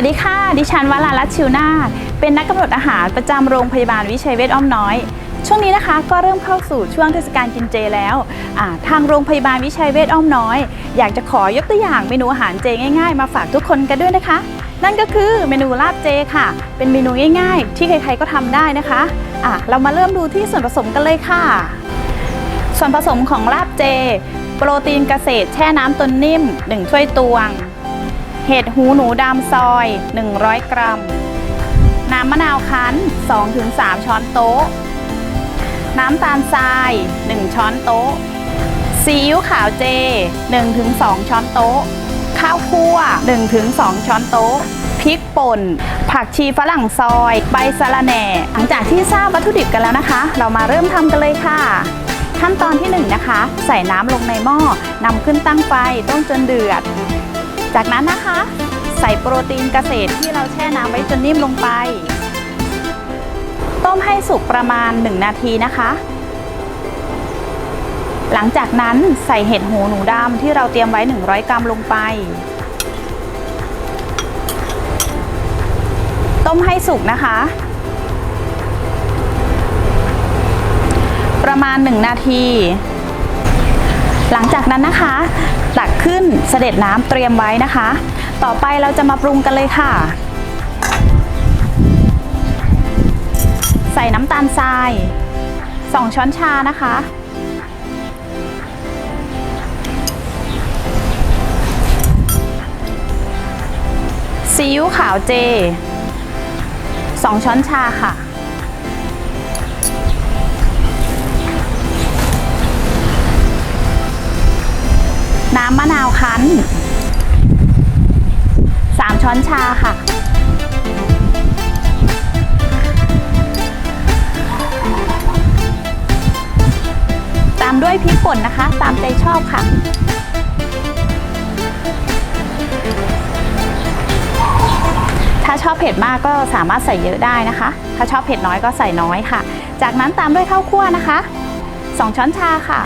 วัสดีค่ะ ดิฉันวรารัตชิวนาถเป็นนักกำหนดอาหารประจำโรงพยาบาลวิชัยเวชอ้อมน้อย ช่วงนี้นะคะก็เริ่มเข้าสู่ช่วงเทศกาลกินเจแล้ว ทางโรงพยาบาลวิชัยเวชอ้อมน้อย อยากจะขอยกตัวอย่างเมนูอาหารเจง่ายๆ มาฝากทุกคนกันด้วยนะคะ นั่นก็คือเมนูลาบเจค่ะ เป็นเมนูง่ายๆ ที่ใครๆก็ทำได้นะคะอะเรามาเริ่มดูที่ส่วนผสมกันเลยค่ะ ส่วนผสมของลาบเจ โปรตีนเกษตรแช่น้ำตนนิ่ม 1 ถ้วยตวง เห็ดหูหนูดำซอย 100 กรัม น้ำมะนาวคั้น 2-3 ช้อนโต๊ะ น้ำตาลทราย 1 ช้อนโต๊ะ ซีอิ๊วขาวเจ 1-2 ช้อนโต๊ะ ข้าวคั่ว 1-2 ช้อนโต๊ะ พริกป่น ผักชีฝรั่งซอย ใบสะระแหน่ หลังจากที่ทราบวัตถุดิบกันแล้วนะคะ เรามาเริ่มทำกันเลยค่ะขั้นตอนที่1นะคะ ใส่น้ำลงในหม้อนำขึ้นตั้งไฟต้มจนเดือด จากนั้นนะคะ ใส่โปรตีนเกษตรที่เราแช่น้ำไว้จนนิ่มลงไป ต้มให้สุกประมาณ 1 นาทีนะคะ หลังจากนั้นใส่เห็ดหูหนูดำที่เราเตรียมไว้ 100 กรัมลงไป ต้มให้สุกนะคะ ประมาณ 1 นาที หลังจากนั้นนะคะ ตักขึ้นเสด็จน้ำเตรียมไว้นะคะ ต่อไปเราจะมาปรุงกันเลยค่ะ ใส่น้ำตาลทราย 2 ช้อนชานะคะ ซีอิ๊วขาวเจ 2 ช้อนชาค่ะ คั้น 3 ช้อนชาค่ะ ตามด้วยพริกป่นนะคะ ตามใจชอบค่ะถ้าชอบเผ็ดมากก็สามารถใส่เยอะได้นะคะ ถ้าชอบเผ็ดน้อยก็ใส่น้อยค่ะ จากนั้นตามด้วยข้าวคั่วนะคะ 2 ช้อนชาค่ะ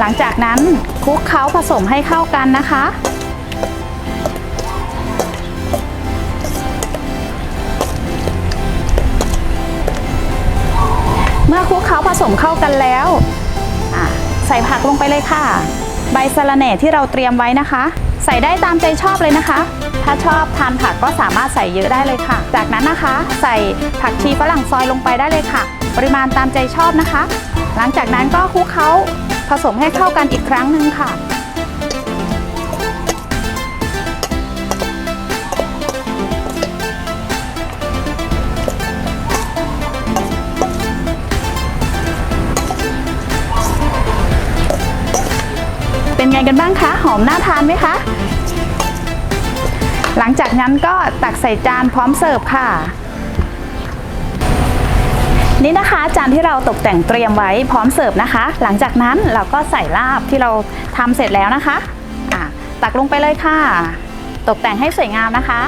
หลังจากนั้นคลุกเคล้าผสมให้เข้ากันนะคะ เมื่อคลุกเคล้าผสมเข้ากันแล้วใส่ผักลงไปเลยค่ะ ใบสะระแหน่ที่เราเตรียมไว้นะคะ ใส่ได้ตามใจชอบเลยนะคะ ถ้าชอบทานผักก็สามารถใส่เยอะได้เลยค่ะ จากนั้นนะคะ ใส่ผักชีฝรั่งซอยลงไปได้เลยค่ะ ปริมาณตามใจชอบนะคะ หลังจากนั้นก็คลุกเคล้าผสมให้เข้ากันอีกครั้งหนึ่งค่ะ เป็นไงกันบ้างคะ หอมน่าทานไหมคะ หลังจากนั้นก็ตักใส่จานพร้อมเสิร์ฟค่ะ นี่นะคะจานที่เราตกแต่งเตรียมไว้พร้อมเสิร์ฟนะคะ หลังจากนั้นเราก็ใส่ลาบที่เราทำเสร็จแล้วนะคะอะตักลงไปเลยค่ะ ตกแต่งให้สวยงามนะคะ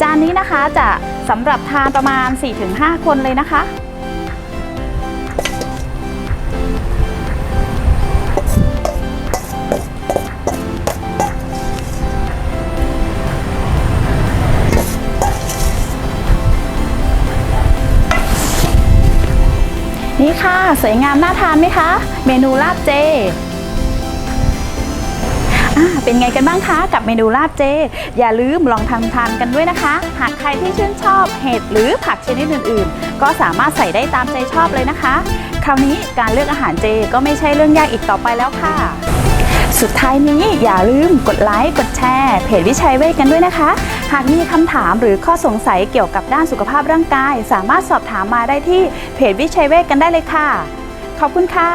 จานนี้นะคะจะสำหรับทานประมาณ 4-5 คนเลยนะคะ นี่ค่ะ สวยงามน่าทานไหมคะ เมนูลาบเจเป็นไงกันบ้างคะกับเมนูลาบเจ อย่าลืมลองทำทานกันด้วยนะคะ หากใครที่ชื่นชอบเห็ดหรือผักชนิดอื่น ๆ ก็สามารถใส่ได้ตามใจชอบเลยนะคะ คราวนี้การเลือกอาหารเจก็ไม่ใช่เรื่องยากอีกต่อไปแล้วค่ะ สุดท้ายนี้อย่าลืมกดไลค์ กดแชร์ เพจวิชัยเวทกันด้วยนะคะ หากมีคำถามหรือข้อสงสัยเกี่ยวกับด้านสุขภาพร่างกาย สามารถสอบถามมาได้ที่เพจวิชัยเวทกันได้เลยค่ะ ขอบคุณค่ะ